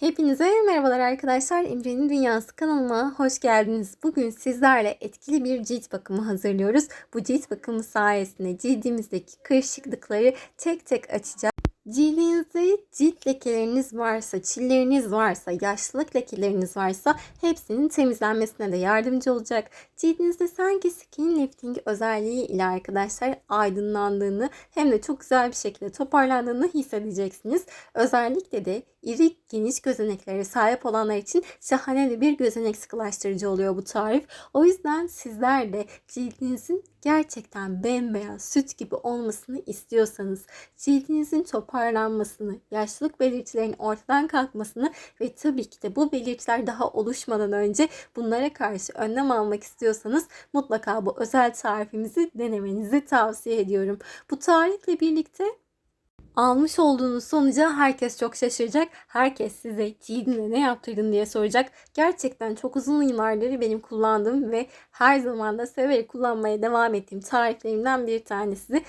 Hepinize merhabalar arkadaşlar. İmre'nin Dünyası kanalıma hoş geldiniz. Bugün sizlerle etkili bir cilt bakımı hazırlıyoruz. Bu cilt bakımı sayesinde cildimizdeki kırışıklıkları tek tek açacağız. Cildinizde cilt lekeleriniz varsa, çilleriniz varsa, yaşlılık lekeleriniz varsa hepsinin temizlenmesine de yardımcı olacak. Cildinizde sanki skin lifting özelliği ile arkadaşlar aydınlandığını hem de çok güzel bir şekilde toparlandığını hissedeceksiniz. Özellikle de iri geniş gözeneklere sahip olanlar için şahane bir gözenek sıkılaştırıcı oluyor bu tarif. O yüzden sizler de cildinizin gerçekten bembeyaz süt gibi olmasını istiyorsanız, cildinizin toparlanmasını, yaşlılık belirtilerinin ortadan kalkmasını ve tabii ki de bu belirtiler daha oluşmadan önce bunlara karşı önlem almak istiyorsanız mutlaka bu özel tarifimizi denemenizi tavsiye ediyorum. Bu tarifle birlikte almış olduğunuz sonuca herkes çok şaşıracak. Herkes size cildine ne yaptırdın diye soracak. Gerçekten çok uzun yıllardır benim kullandığım ve her zaman da severek kullanmaya devam ettiğim tariflerimden bir tanesi.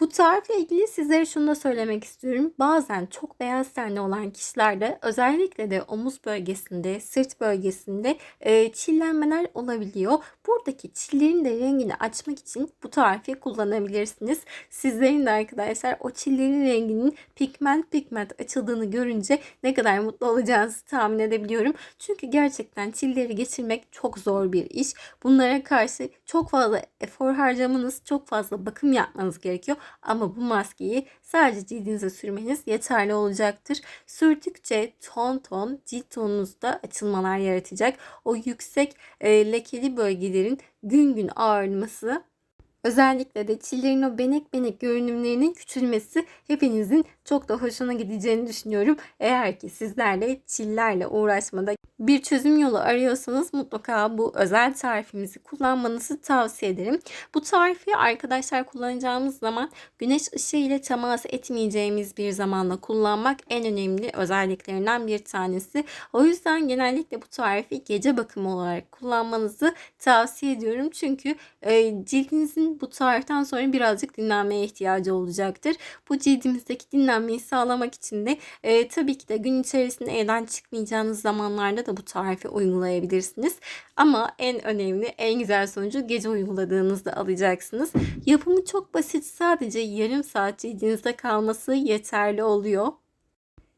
Bu tarifle ilgili sizlere şunu da söylemek istiyorum. Bazen çok beyaz tenli olan kişilerde özellikle de omuz bölgesinde, sırt bölgesinde e, çillenmeler olabiliyor. Buradaki çillerin de rengini açmak için bu tarifi kullanabilirsiniz. Sizlerin de arkadaşlar o çillerin renginin pigment pigment açıldığını görünce ne kadar mutlu olacağınızı tahmin edebiliyorum. Çünkü gerçekten çilleri geçirmek çok zor bir iş. Bunlara karşı çok fazla efor harcamanız, çok fazla bakım yapmanız gerekiyor. Ama bu maskeyi sadece cildinize sürmeniz yeterli olacaktır. Sürdükçe ton ton cilt tonunuzda açılmalar yaratacak. O yüksek e, lekeli bölgelerin gün gün ağarması Özellikle de çillerin o benek benek görünümlerinin küçülmesi hepinizin çok da hoşuna gideceğini düşünüyorum. Eğer ki sizlerle çillerle uğraşmada bir çözüm yolu arıyorsanız mutlaka bu özel tarifimizi kullanmanızı tavsiye ederim. Bu tarifi arkadaşlar kullanacağımız zaman güneş ışığı ile temas etmeyeceğimiz bir zamanda kullanmak en önemli özelliklerinden bir tanesi. O yüzden genellikle bu tarifi gece bakımı olarak kullanmanızı tavsiye ediyorum. Çünkü e, bu tariften sonra birazcık dinlenmeye ihtiyacı olacaktır. Bu cildimizdeki dinlenmeyi sağlamak için de e, tabii ki de gün içerisinde evden çıkmayacağınız zamanlarda da bu tarifi uygulayabilirsiniz. Ama en önemli, en güzel sonucu gece uyguladığınızda alacaksınız. Yapımı çok basit. Sadece yarım saat cildinizde kalması yeterli oluyor.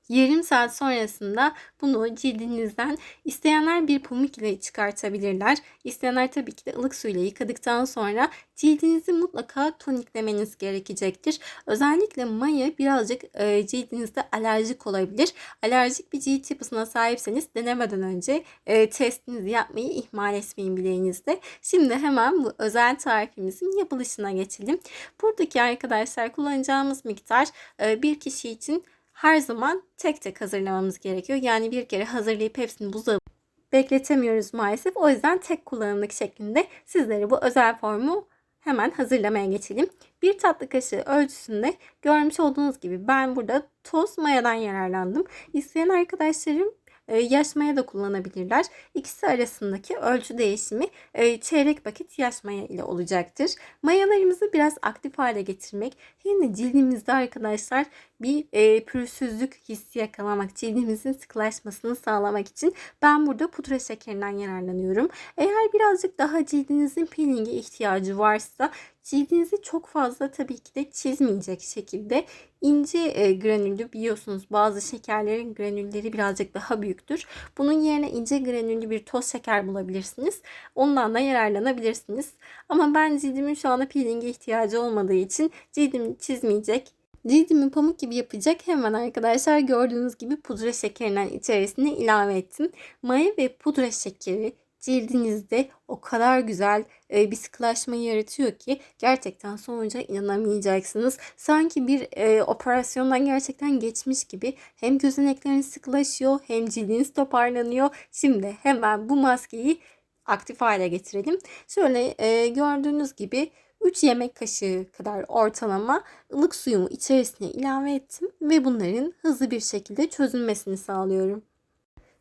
Yarım saat sonrasında bunu cildinizden isteyenler bir pamuk ile çıkartabilirler. İsteyenler tabii ki de ılık suyla yıkadıktan sonra cildinizi mutlaka toniklemeniz gerekecektir. Özellikle maya birazcık e, cildinizde alerjik olabilir. Alerjik bir cilt yapısına sahipseniz denemeden önce e, testinizi yapmayı ihmal etmeyin bileğinizde. Şimdi hemen bu özel tarifimizin yapılışına geçelim. Buradaki arkadaşlar kullanacağımız miktar e, bir kişi için her zaman tek tek hazırlamamız gerekiyor. Yani bir kere hazırlayıp hepsini buzdolabı bekletemiyoruz maalesef. O yüzden tek kullanımlık şeklinde sizlere bu özel formu hemen hazırlamaya geçelim. Bir tatlı kaşığı ölçüsünde görmüş olduğunuz gibi ben burada toz mayadan yararlandım. İsteyen arkadaşlarım e, yaş maya da kullanabilirler. İkisi arasındaki ölçü değişimi e, çeyrek paket yaş maya ile olacaktır. Mayalarımızı biraz aktif hale getirmek de cildimizde arkadaşlar bir e, pürüzsüzlük hissi yakalamak, cildimizin sıkılaşmasını sağlamak için ben burada pudra şekerinden yararlanıyorum. Eğer birazcık daha cildinizin peelinge ihtiyacı varsa cildinizi çok fazla tabii ki de çizmeyecek şekilde ince e, granüllü biliyorsunuz bazı şekerlerin granülleri birazcık daha büyüktür. Bunun yerine ince granüllü bir toz şeker bulabilirsiniz. Ondan da yararlanabilirsiniz. Ama ben cildimin şu anda peelinge ihtiyacı olmadığı için cildimi çizmeyecek Cildimi pamuk gibi yapacak hemen arkadaşlar gördüğünüz gibi pudra şekerinden içerisine ilave ettim. Maya ve pudra şekeri cildinizde o kadar güzel e, bir sıkılaşma yaratıyor ki gerçekten sonuca inanamayacaksınız. Sanki bir e, operasyondan gerçekten geçmiş gibi hem gözenekleriniz sıkılaşıyor hem cildiniz toparlanıyor. Şimdi hemen bu maskeyi aktif hale getirelim. Şöyle e, gördüğünüz gibi 3 yemek kaşığı kadar ortalama ılık suyumu içerisine ilave ettim ve bunların hızlı bir şekilde çözülmesini sağlıyorum.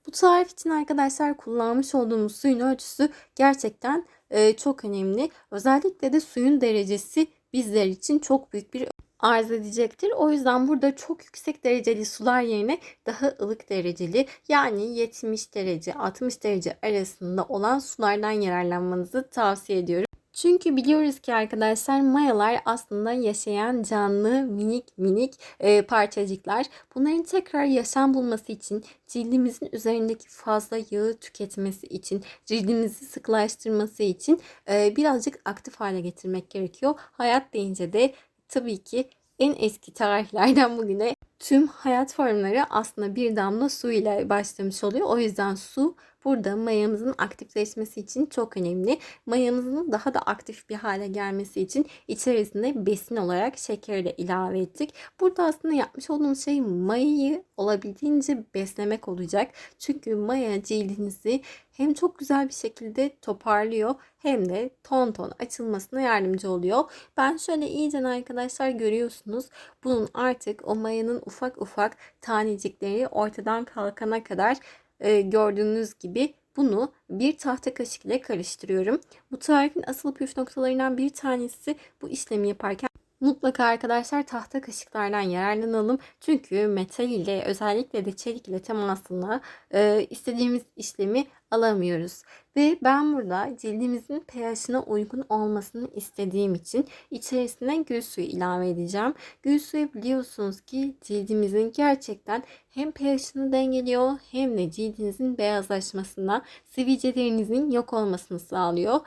Bu tarif için arkadaşlar kullanmış olduğumuz suyun ölçüsü gerçekten e, çok önemli. Özellikle de suyun derecesi bizler için çok büyük bir arz edecektir. O yüzden burada çok yüksek dereceli sular yerine daha ılık dereceli yani 70 derece 60 derece arasında olan sulardan yararlanmanızı tavsiye ediyorum. Çünkü biliyoruz ki arkadaşlar mayalar aslında yaşayan canlı minik minik e, parçacıklar. Bunların tekrar yaşam bulması için cildimizin üzerindeki fazla yağı tüketmesi için cildimizi sıkılaştırması için e, birazcık aktif hale getirmek gerekiyor. Hayat deyince de tabii ki en eski tarihlerden bugüne tüm hayat formları aslında bir damla su ile başlamış oluyor. O yüzden su burada mayamızın aktifleşmesi için çok önemli. Mayamızın daha da aktif bir hale gelmesi için içerisinde besin olarak şekeri de ilave ettik. Burada aslında yapmış olduğumuz şey mayayı olabildiğince beslemek olacak. Çünkü maya cildinizi hem çok güzel bir şekilde toparlıyor hem de ton ton açılmasına yardımcı oluyor. Ben şöyle iyice arkadaşlar görüyorsunuz. Bunun artık o mayanın ufak ufak tanecikleri ortadan kalkana kadar e, gördüğünüz gibi bunu bir tahta kaşık ile karıştırıyorum. Bu tarifin asıl püf noktalarından bir tanesi bu işlemi yaparken Mutlaka arkadaşlar tahta kaşıklardan yararlanalım. Çünkü metal ile özellikle de çelik ile temasında e, istediğimiz işlemi alamıyoruz. Ve ben burada cildimizin pH'ine uygun olmasını istediğim için içerisine gül suyu ilave edeceğim. Gül suyu biliyorsunuz ki cildimizin gerçekten hem pH'ini dengeliyor hem de cildinizin beyazlaşmasına, sivilcelerinizin yok olmasını sağlıyor.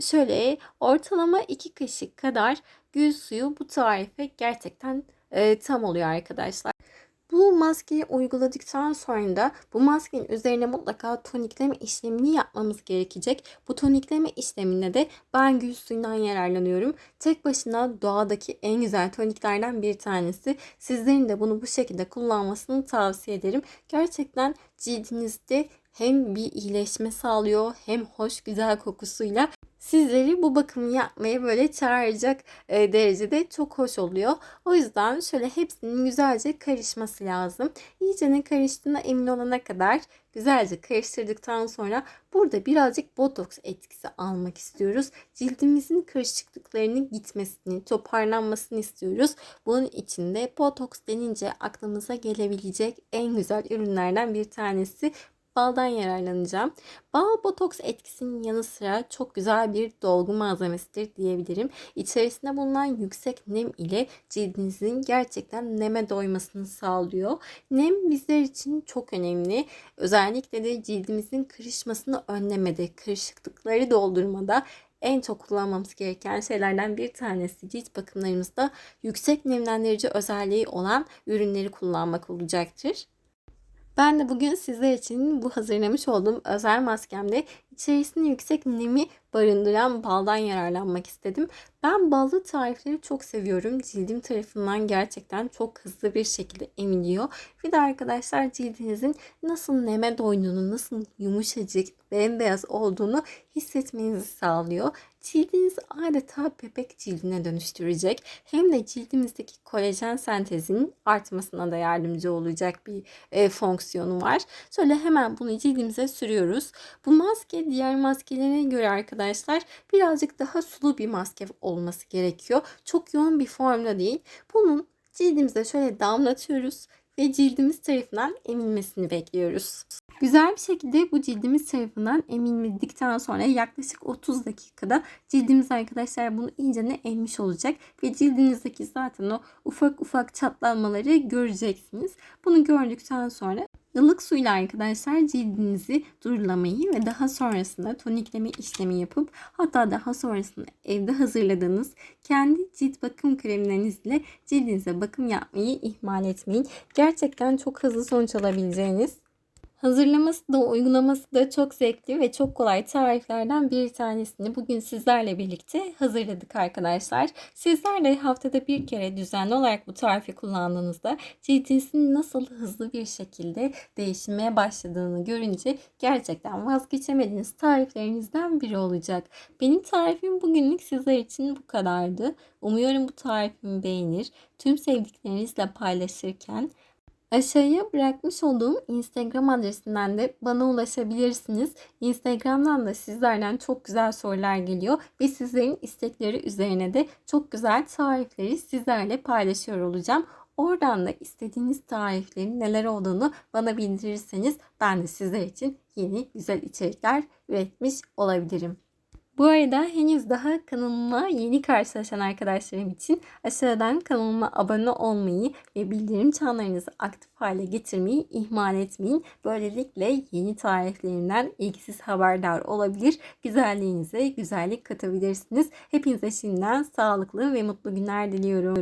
Şöyle ortalama 2 kaşık kadar gül suyu bu tarife gerçekten e, tam oluyor arkadaşlar. Bu maskeyi uyguladıktan sonra da bu maskenin üzerine mutlaka tonikleme işlemini yapmamız gerekecek. Bu tonikleme işleminde de ben gül suyundan yararlanıyorum. Tek başına doğadaki en güzel toniklerden bir tanesi. Sizlerin de bunu bu şekilde kullanmasını tavsiye ederim. Gerçekten cildinizde hem bir iyileşme sağlıyor hem hoş güzel kokusuyla sizleri bu bakımı yapmaya böyle çağıracak e, derecede çok hoş oluyor. O yüzden şöyle hepsinin güzelce karışması lazım. İyice ne karıştığına emin olana kadar güzelce karıştırdıktan sonra burada birazcık botoks etkisi almak istiyoruz. Cildimizin kırışıklıklarının gitmesini, toparlanmasını istiyoruz. Bunun için de botoks denince aklımıza gelebilecek en güzel ürünlerden bir tanesi baldan yararlanacağım. Bal botoks etkisinin yanı sıra çok güzel bir dolgu malzemesidir diyebilirim. İçerisinde bulunan yüksek nem ile cildinizin gerçekten neme doymasını sağlıyor. Nem bizler için çok önemli. Özellikle de cildimizin kırışmasını önlemede, kırışıklıkları doldurmada en çok kullanmamız gereken şeylerden bir tanesi cilt bakımlarımızda yüksek nemlendirici özelliği olan ürünleri kullanmak olacaktır. Ben de bugün sizler için bu hazırlamış olduğum özel maskemde içerisinde yüksek nemi barındıran baldan yararlanmak istedim. Ben ballı tarifleri çok seviyorum. Cildim tarafından gerçekten çok hızlı bir şekilde emiliyor. Bir de arkadaşlar cildinizin nasıl neme doyduğunu, nasıl yumuşacık, bembeyaz olduğunu hissetmenizi sağlıyor. Cildiniz adeta bebek cildine dönüştürecek. Hem de cildimizdeki kolajen sentezinin artmasına da yardımcı olacak bir e, fonksiyonu var. Şöyle hemen bunu cildimize sürüyoruz. Bu maske diğer maskelere göre arkadaşlar birazcık daha sulu bir maske olması gerekiyor. Çok yoğun bir formda değil. Bunun cildimize şöyle damlatıyoruz ve cildimiz tarafından emilmesini bekliyoruz. Güzel bir şekilde bu cildimiz tarafından emilmedikten sonra yaklaşık 30 dakikada cildimiz arkadaşlar bunu iyice ne emmiş olacak ve cildinizdeki zaten o ufak ufak çatlanmaları göreceksiniz. Bunu gördükten sonra ılık suyla arkadaşlar cildinizi durulamayı ve daha sonrasında tonikleme işlemi yapıp hatta daha sonrasında evde hazırladığınız kendi cilt bakım kremlerinizle cildinize bakım yapmayı ihmal etmeyin. Gerçekten çok hızlı sonuç alabileceğiniz Hazırlaması da uygulaması da çok zevkli ve çok kolay tariflerden bir tanesini bugün sizlerle birlikte hazırladık arkadaşlar. Sizler de haftada bir kere düzenli olarak bu tarifi kullandığınızda cildinizin nasıl hızlı bir şekilde değişmeye başladığını görünce gerçekten vazgeçemediğiniz tariflerinizden biri olacak. Benim tarifim bugünlük sizler için bu kadardı. Umuyorum bu tarifimi beğenir. Tüm sevdiklerinizle paylaşırken Aşağıya bırakmış olduğum Instagram adresinden de bana ulaşabilirsiniz. Instagram'dan da sizlerden çok güzel sorular geliyor ve sizlerin istekleri üzerine de çok güzel tarifleri sizlerle paylaşıyor olacağım. Oradan da istediğiniz tariflerin neler olduğunu bana bildirirseniz ben de sizler için yeni güzel içerikler üretmiş olabilirim. Bu arada henüz daha kanalıma yeni karşılaşan arkadaşlarım için aşağıdan kanalıma abone olmayı ve bildirim çanlarınızı aktif hale getirmeyi ihmal etmeyin. Böylelikle yeni tariflerimden ilk siz haberdar olabilir. Güzelliğinize güzellik katabilirsiniz. Hepinize şimdiden sağlıklı ve mutlu günler diliyorum.